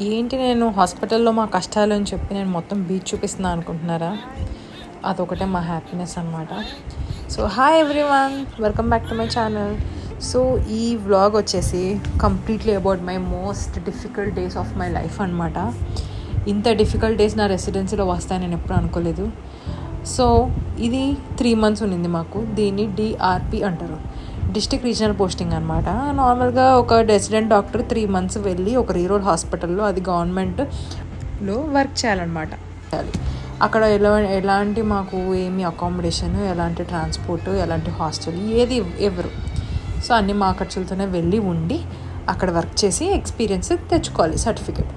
ఏంటి నేను హాస్పిటల్లో మా కష్టాలు అని చెప్పి నేను మొత్తం బీచ్ చూపిస్తున్నాను అనుకుంటున్నారా? అదొకటే మా హ్యాపీనెస్ అనమాట so hi everyone welcome back to my channel. So ఈ వ్లాగ్ వచ్చేసి completely about my most difficult days of my life అనమాట ఇంత డిఫికల్ట్ డేస్ నా రెసిడెన్సీలో వస్తాయని నేను ఎప్పుడు అనుకోలేదు. సో ఇది త్రీ మంత్స్ ఉన్నింది మాకు. దీన్ని డిఆర్పి అంటారు. డిస్టిక్ రీజనల్ పోస్టింగ్ అనమాట నార్మల్గా ఒక రెసిడెంట్ డాక్టర్ త్రీ మంత్స్ వెళ్ళి ఒక రూరల్ హాస్పిటల్లో అది గవర్నమెంట్లో వర్క్ చేయాలన్నమాట. అక్కడ ఎలా ఎలాంటి మాకు ఏమి అకామిడేషన్ ఎలాంటి ట్రాన్స్పోర్ట్ ఎలాంటి హాస్టల్ ఏది ఎవరు. సో అన్ని మా ఖర్చులతోనే వెళ్ళి ఉండి అక్కడ వర్క్ చేసి ఎక్స్పీరియన్స్ తెచ్చుకోవాలి సర్టిఫికేట్.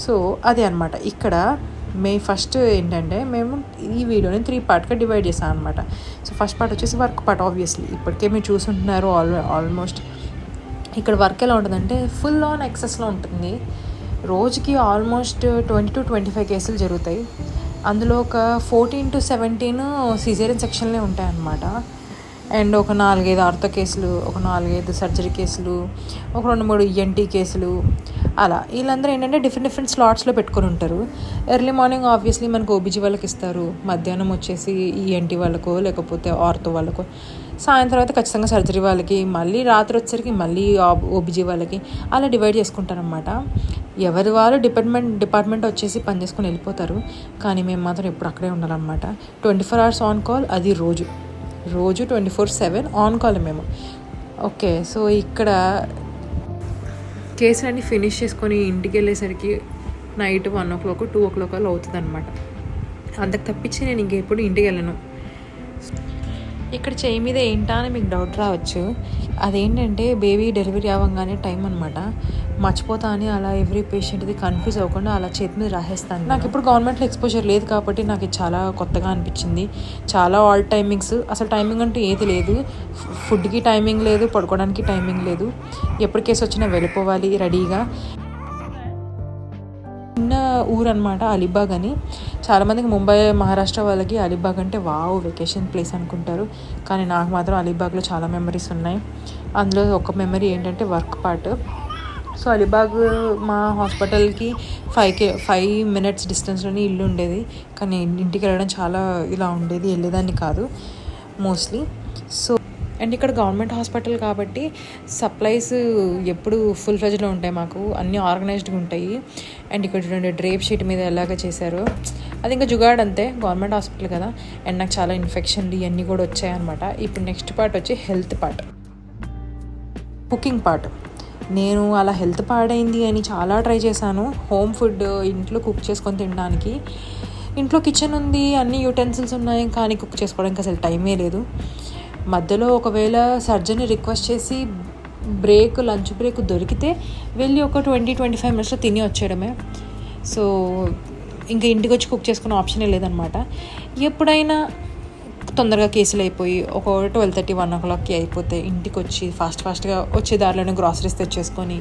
సో అదే అనమాట ఇక్కడ మే ఫస్ట్ ఏంటంటే మేము ఈ వీడియోని త్రీ పార్ట్గా డివైడ్ చేసాం అనమాట సో ఫస్ట్ పార్ట్ వచ్చేసి వర్క్ పార్ట్ ఆబ్వియస్లీ ఇప్పటికే మీరు చూసుంటున్నారు ఆల్ ఆల్మోస్ట్. ఇక్కడ వర్క్ ఎలా ఉంటుందంటే ఫుల్ ఆన్ ఎక్సెస్లో ఉంటుంది. రోజుకి almost twenty to twenty five కేసులు జరుగుతాయి. అందులో ఒక ఫోర్టీన్ టు సెవెంటీన్ సిజేరియన్ సెక్షన్లే ఉంటాయన్నమాట. అండ్ ఒక నాలుగైదు ఆర్థో కేసులు ఒక నాలుగైదు సర్జరీ కేసులు ఒక రెండు మూడు ఈఎన్టీ కేసులు అలా. వీళ్ళందరూ ఏంటంటే డిఫరెంట్ డిఫరెంట్ స్లాట్స్లో పెట్టుకొని ఉంటారు. ఎర్లీ మార్నింగ్ ఆబ్వియస్లీ మనకు ఓబీజీ వాళ్ళకి ఇస్తారు. మధ్యాహ్నం వచ్చేసి ఈఎన్టీ వాళ్ళకో లేకపోతే ఆర్థో వాళ్ళకో. సాయంత్రం అయితే ఖచ్చితంగా సర్జరీ వాళ్ళకి మళ్ళీ రాత్రి వచ్చేసరికి మళ్ళీ ఓబీజీ వాళ్ళకి అలా డివైడ్ చేసుకుంటారనమాట ఎవరి వాళ్ళు డిపార్ట్మెంట్ డిపార్ట్మెంట్ వచ్చేసి పనిచేసుకొని వెళ్ళిపోతారు. కానీ మేము మాత్రం ఎప్పుడు అక్కడే ఉండాలన్నమాట. Twenty four hours on call అది రోజు. రోజు twenty four seven on call మేము. ఓకే సో ఇక్కడ కేసులన్నీ ఫినిష్ చేసుకొని ఇంటికి వెళ్ళేసరికి night one o'clock two o'clock అలా అవుతుంది అనమాట అంతకు తప్పించి నేను ఇంకెప్పుడు ఇంటికి వెళ్ళను. ఇక్కడ చేయి మీద ఏంటా అని మీకు డౌట్ రావచ్చు. అదేంటంటే బేబీ డెలివరీ అవ్వగానే టైం అనమాట మర్చిపోతా అని అలా ఎవ్రీ పేషెంట్ది కన్ఫ్యూజ్ అవ్వకుండా అలా చేతి మీద రాసేస్తాను నాకు ఇప్పుడు గవర్నమెంట్లో ఎక్స్పోజర్ లేదు కాబట్టి నాకు ఇది చాలా కొత్తగా అనిపించింది. చాలా ఆల్ టైమింగ్స్ అసలు టైమింగ్ అంటూ ఏది లేదు. ఫుడ్కి టైమింగ్ లేదు పడుకోవడానికి టైమింగ్ లేదు. ఎప్పుడు కేసు వచ్చినా వెళ్ళిపోవాలి రెడీగా చిన్న ఊరు అనమాట అలీబాగ్ అని. చాలామందికి ముంబై మహారాష్ట్ర వాళ్ళకి అలీబాగ్ అంటే వావ్ వెకేషన్ ప్లేస్ అనుకుంటారు. కానీ నాకు మాత్రం అలీబాగ్లో చాలా మెమరీస్ ఉన్నాయి. అందులో ఒక మెమరీ ఏంటంటే వర్క్ పార్ట్ సో అలీబాగ్ మా హాస్పిటల్కి ఫైవ్ కే ఫైవ్ మినిట్స్ డిస్టెన్స్లోనే ఇల్లు ఉండేది. కానీ ఇంటికి వెళ్ళడం చాలా ఇలా ఉండేది వెళ్ళేదాన్ని కాదు మోస్ట్లీ. సో అండ్ ఇక్కడ గవర్నమెంట్ హాస్పిటల్ కాబట్టి సప్లైస్ ఎప్పుడు ఫుల్ ఫ్లెజ్లో ఉంటాయి మాకు అన్నీ ఆర్గనైజ్డ్గా ఉంటాయి. అండ్ ఇక్కడ చూడండి డ్రేప్ షీట్ మీద ఎలాగ చేశారో. అది ఇంకా జుగాడ్ అంతే గవర్నమెంట్ హాస్పిటల్ కదా. అండ్ నాకు చాలా ఇన్ఫెక్షన్లు ఇవన్నీ కూడా వచ్చాయన్నమాట. ఇప్పుడు నెక్స్ట్ పార్ట్ వచ్చి హెల్త్ పార్ట్. Cooking part. నేను అలా హెల్త్ పాడైంది అని చాలా ట్రై చేశాను. హోమ్ ఫుడ్ ఇంట్లో కుక్ చేసుకొని తినడానికి. ఇంట్లో కిచెన్ ఉంది అన్ని యూటెన్సిల్స్ ఉన్నాయి కానీ కుక్ చేసుకోవడానికి అసలు టైమే లేదు. మధ్యలో ఒకవేళ సర్జన్ని రిక్వెస్ట్ చేసి బ్రేక్ లంచ్ బ్రేక్ దొరికితే వెళ్ళి ఒక ట్వంటీ ట్వంటీ ఫైవ్ మినిట్స్లో తిని వచ్చేయడమే. సో ఇంకా ఇంటికి వచ్చి కుక్ చేసుకునే ఆప్షనే లేదనమాట. ఎప్పుడైనా తొందరగా కేసులు అయిపోయి ఒక ట్వెల్వ్ థర్టీ వన్ ఓ క్లాక్కి అయిపోతే ఇంటికి వచ్చి ఫాస్ట్ ఫాస్ట్గా వచ్చే దారిలోనే గ్రాసరీస్ తెచ్చేసుకొని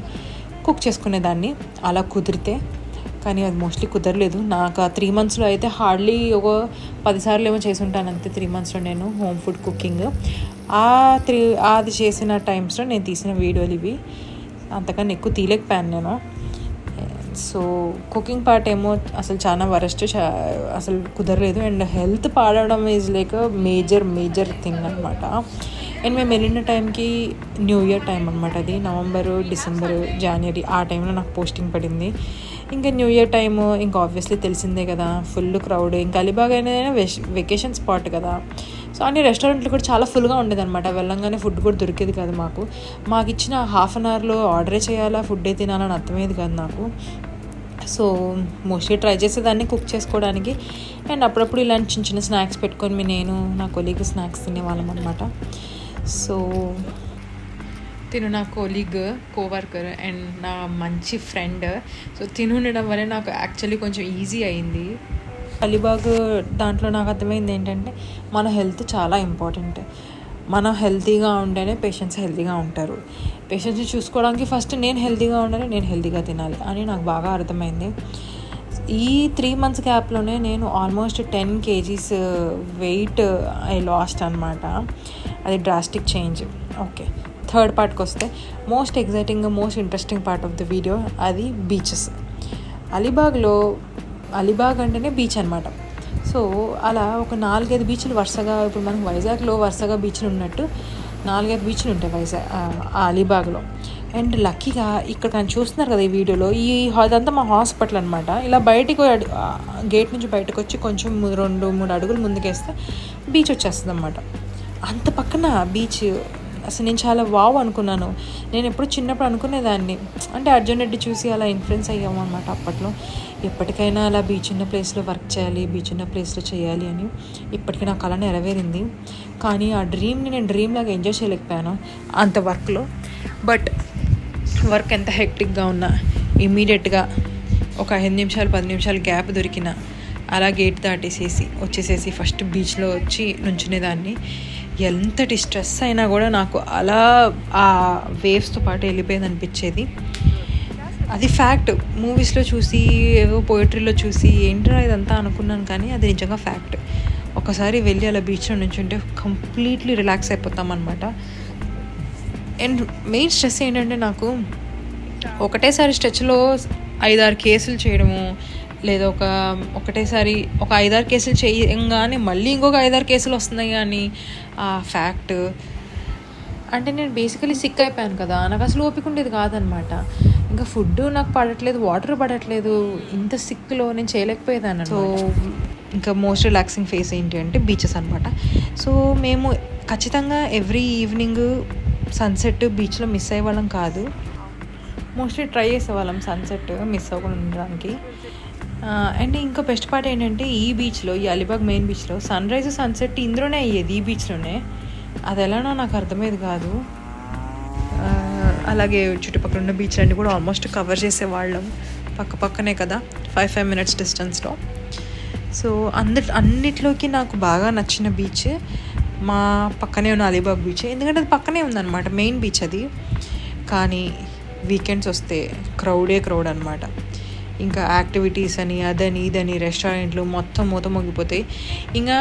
కుక్ చేసుకునేదాన్ని. అలా కుదిరితే కానీ అది మోస్ట్లీ కుదరలేదు. నాకు ఆ త్రీ మంత్స్లో అయితే హార్డ్లీ ఒక పదిసార్లు ఏమో చేసి ఉంటాను అంతే త్రీ మంత్స్లో నేను హోమ్ ఫుడ్ కుకింగ్ ఆ త్రీ అది చేసిన టైమ్స్లో నేను తీసిన వీడియోలు ఇవి. అంతకన్నా ఎక్కువ తీయలేకపోయాను నేను. సో కుకింగ్ పార్ట్ ఏమో అసలు చాలా వరస్ట్ అసలు కుదరలేదు. అండ్ హెల్త్ పాడడం is like major major thing అనమాట అండ్ మేము వెళ్ళిన టైంకి న్యూ ఇయర్ టైం అనమాట అది. నవంబరు డిసెంబరు జనవరి ఆ టైంలో నాకు పోస్టింగ్ పడింది. ఇంకా న్యూ ఇయర్ టైము ఇంకా ఆబ్వియస్లీ తెలిసిందే కదా. ఫుల్ క్రౌడ్ ఇంకా అలీబాగ్ అనేది వెకేషన్ స్పాట్ కదా. సో అన్ని రెస్టారెంట్లు కూడా చాలా ఫుల్గా ఉండేది అనమాట వెళ్ళంగానే ఫుడ్ కూడా దొరికేది కాదు మాకు. మాకు ఇచ్చిన హాఫ్ అన్ అవర్లో ఆర్డరే చేయాలా ఫుడ్ ఏ తినాలని అర్థమయ్యేది కాదు నాకు. సో మోస్ట్లీ ట్రై చేసేదాన్ని కుక్ చేసుకోవడానికి. అండ్ అప్పుడప్పుడు ఇలాంటి చిన్న చిన్న స్నాక్స్ పెట్టుకొని మీ నేను నా కొలీగ్ స్నాక్స్ తినేవాళ్ళం అనమాట సో తిను నా కొలీగ్ కోవర్కర్ అండ్ నా మంచి ఫ్రెండ్. సో తిను ఉండడం వల్ల నాకు యాక్చువల్లీ కొంచెం ఈజీ అయింది. అలీబాగ్ దాంట్లో నాకు అర్థమైంది ఏంటంటే మన హెల్త్ చాలా ఇంపార్టెంట్. మనం హెల్తీగా ఉంటేనే పేషెంట్స్ హెల్తీగా ఉంటారు. పేషెంట్స్ని చూసుకోవడానికి ఫస్ట్ నేను హెల్తీగా ఉండాలి నేను హెల్తీగా తినాలి అని నాకు బాగా అర్థమైంది. ఈ త్రీ మంత్స్ గ్యాప్లోనే నేను almost ten kgs weight I lost అనమాట అది డ్రాస్టిక్ చేంజ్ ఓకే థర్డ్ పార్ట్కి వస్తే most exciting most interesting part of the video అది బీచెస్ అలీబాగ్లో అలీబాగ్ అంటేనే బీచ్ అనమాట సో అలా ఒక నాలుగైదు బీచ్లు వరుసగా ఇప్పుడు మనకు వైజాగ్లో వరుసగా బీచ్లు ఉన్నట్టు నాలుగైదు బీచ్లు ఉంటాయి వైజాగ్ అలీబాగ్లో. అండ్ లక్కీగా ఇక్కడ కానీ చూస్తున్నారు కదా ఈ వీడియోలో ఈ అదంతా మా హాస్పిటల్ అనమాట ఇలా బయటికి గేట్ నుంచి బయటకు వచ్చి కొంచెం రెండు మూడు అడుగులు ముందుకేస్తే బీచ్ వచ్చేస్తుంది అనమాట అంత పక్కన బీచ్ అసలు నేను చాలా వావ్ అనుకున్నాను. నేను ఎప్పుడు చిన్నప్పుడు అనుకునేదాన్ని. అంటే అర్జున్ రెడ్డి చూసి అలా ఇన్ఫ్లుయెన్స్ అయ్యాము అనమాట అప్పట్లో. ఎప్పటికైనా అలా బీచ్ ఉన్న ప్లేస్లో వర్క్ చేయాలి బీచ్ ఉన్న ప్లేస్లో చేయాలి అని ఇప్పటికీ నా కళ నెరవేరింది. కానీ ఆ డ్రీమ్ని నేను డ్రీమ్ లాగా ఎంజాయ్ చేయలేకపోయాను అంత వర్క్లో బట్ వర్క్ ఎంత హెక్టిక్గా ఉన్నా ఇమీడియట్గా ఒక ఐదు నిమిషాలు పది నిమిషాలు గ్యాప్ దొరికిన అలా గేట్ దాటేసేసి వచ్చేసేసి ఫస్ట్ బీచ్లో వచ్చి నుంచునేదాన్ని. ఎంతటి స్ట్రెస్ అయినా కూడా నాకు అలా ఆ వేవ్స్తో పాటు వెళ్ళిపోయింది అనిపించేది. అది ఫ్యాక్ట్. మూవీస్లో చూసి ఏవో పోయిటరీలో చూసి ఏంటో ఇదంతా అనుకున్నాను కానీ అది నిజంగా ఫ్యాక్ట్. ఒకసారి వెళ్ళి అలా బీచ్లో నుంచుంటే కంప్లీట్లీ రిలాక్స్ అయిపోతాం అనమాట అండ్ మెయిన్ స్ట్రెస్ ఏంటంటే నాకు ఒకటేసారి స్ట్రెచ్లో ఐదారు కేసులు చేయడము లేదా ఒక ఒకటేసారి ఒక ఐదారు కేసులు చేయంగానే మళ్ళీ ఇంకొక ఐదారు కేసులు వస్తున్నాయి కానీ ఆ ఫ్యాక్ట్ అంటే నేను బేసికలీ సిక్ అయిపోయాను కదా. నాకు అసలు ఓపిక ఉండేది కాదనమాట. ఇంకా ఫుడ్ నాకు పడట్లేదు వాటర్ పడట్లేదు. ఇంత సిక్లో నేను చేయలేకపోయేదాన్ని సో ఇంకా మోస్ట్ రిలాక్సింగ్ ఫేస్ ఏంటి అంటే బీచెస్ అనమాట. సో మేము ఖచ్చితంగా ఎవ్రీ ఈవినింగ్ సన్సెట్ బీచ్లో మిస్ అయ్యే వాళ్ళం కాదు. మోస్ట్లీ ట్రై చేసేవాళ్ళం సన్సెట్ మిస్ అవ్వకుండా ఉండడానికి. అండ్ ఇంకో బెస్ట్ పార్ట్ ఏంటంటే ఈ బీచ్లో ఈ అలీబాగ్ మెయిన్ బీచ్లో సన్ రైజ్ సన్సెట్ ఇందులోనే అయ్యేది ఈ బీచ్లోనే. అది ఎలానో నాకు అర్థమయ్యేది కాదు. అలాగే చుట్టుపక్కల ఉన్న బీచ్లన్నీ కూడా ఆల్మోస్ట్ కవర్ చేసేవాళ్ళం పక్క పక్కనే కదా ఫైవ్ ఫైవ్ మినిట్స్ డిస్టెన్స్లో సో అందు అన్నిట్లోకి నాకు బాగా నచ్చిన బీచ్ మా పక్కనే ఉన్న అలీబాగ్ బీచ్. ఎందుకంటే అది పక్కనే ఉందన్నమాట మెయిన్ బీచ్ అది. కానీ వీకెండ్స్ వస్తే క్రౌడే క్రౌడ్ అనమాట ఇంకా యాక్టివిటీస్ అని అదని ఇదని రెస్టారెంట్లు మొత్తం మూత మోగిపోతాయి ఇంకా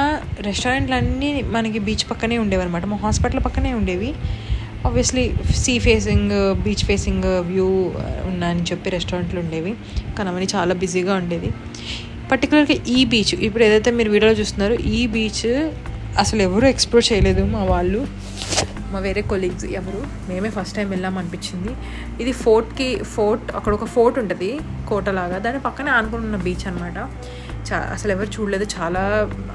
రెస్టారెంట్లు అన్నీ మనకి బీచ్ పక్కనే ఉండేవి అనమాట మా హాస్పిటల్ పక్కనే ఉండేవి. Obviously sea facing beach facing view ఉన్నాయని చెప్పి రెస్టారెంట్లు ఉండేవి. కానీ అవన్నీ చాలా బిజీగా ఉండేది పర్టికులర్గా ఈ బీచ్ ఇప్పుడు ఏదైతే మీరు వీడియోలో చూస్తున్నారో ఈ బీచ్ అసలు ఎవరు ఎక్స్ప్లోర్ చేయలేదు మా వాళ్ళు. మా వేరే కొలీగ్స్ ఎవరు మేమే ఫస్ట్ టైం వెళ్ళాం అనిపించింది. ఇది ఫోర్ట్కి ఫోర్ట్ అక్కడ ఒక ఫోర్ట్ ఉంటుంది కోటలాగా. దాని పక్కనే ఆనుకుని ఉన్న బీచ్ అనమాట చా అసలు ఎవరు చూడలేదు. చాలా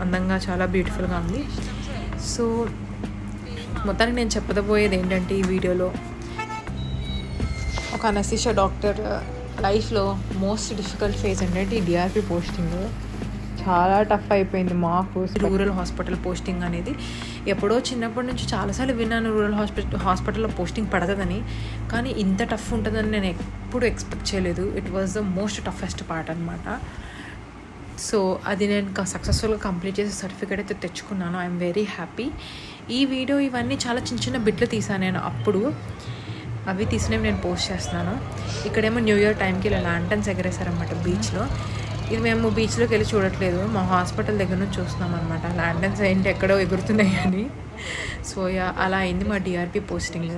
అందంగా చాలా బ్యూటిఫుల్గా ఉంది. సో మొత్తానికి నేను చెప్పదబోయేది ఏంటంటే ఈ వీడియోలో ఒక అనసిష డాక్టర్ లైఫ్లో మోస్ట్ డిఫికల్ట్ ఫేజ్ ఏంటంటే ఈ డిఆర్పి పోస్టింగ్ చాలా టఫ్ అయిపోయింది మాకు. రూరల్ హాస్పిటల్ పోస్టింగ్ అనేది ఎప్పుడో చిన్నప్పటి నుంచి చాలాసార్లు విన్నాను రూరల్ హాస్పిటల్ హాస్పిటల్లో పోస్టింగ్ పడదని కానీ ఇంత టఫ్ ఉంటుందని నేను ఎప్పుడు ఎక్స్పెక్ట్ చేయలేదు. It was the most toughest part అనమాట సో అది నేను సక్సెస్ఫుల్గా కంప్లీట్ చేసే సర్టిఫికేట్ అయితే తెచ్చుకున్నాను. ఐఎమ్ వెరీ హ్యాపీ ఈ వీడియో ఇవన్నీ చాలా చిన్న చిన్న బిట్లు తీసాను నేను అప్పుడు. అవి తీసినవి నేను పోస్ట్ చేస్తున్నాను. ఇక్కడేమో న్యూ ఇయర్ టైంకి ఇలా ల్యాంటన్స్ ఎగరేసారనమాట బీచ్లో ఇది మేము బీచ్లోకి వెళ్ళి చూడట్లేదు. మా హాస్పిటల్ దగ్గర నుంచి చూస్తున్నాం అనమాట ల్యాండన్స్ ఏంటి ఎక్కడో ఎగురుతున్నాయి అని. సో అలా అయింది మా DRP posting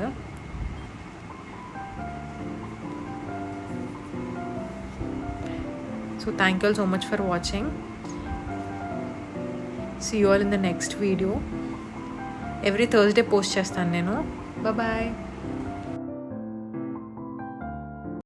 so thank you so much for watching see you all in the next video every Thursday post చేస్తాను నేను. బాయ్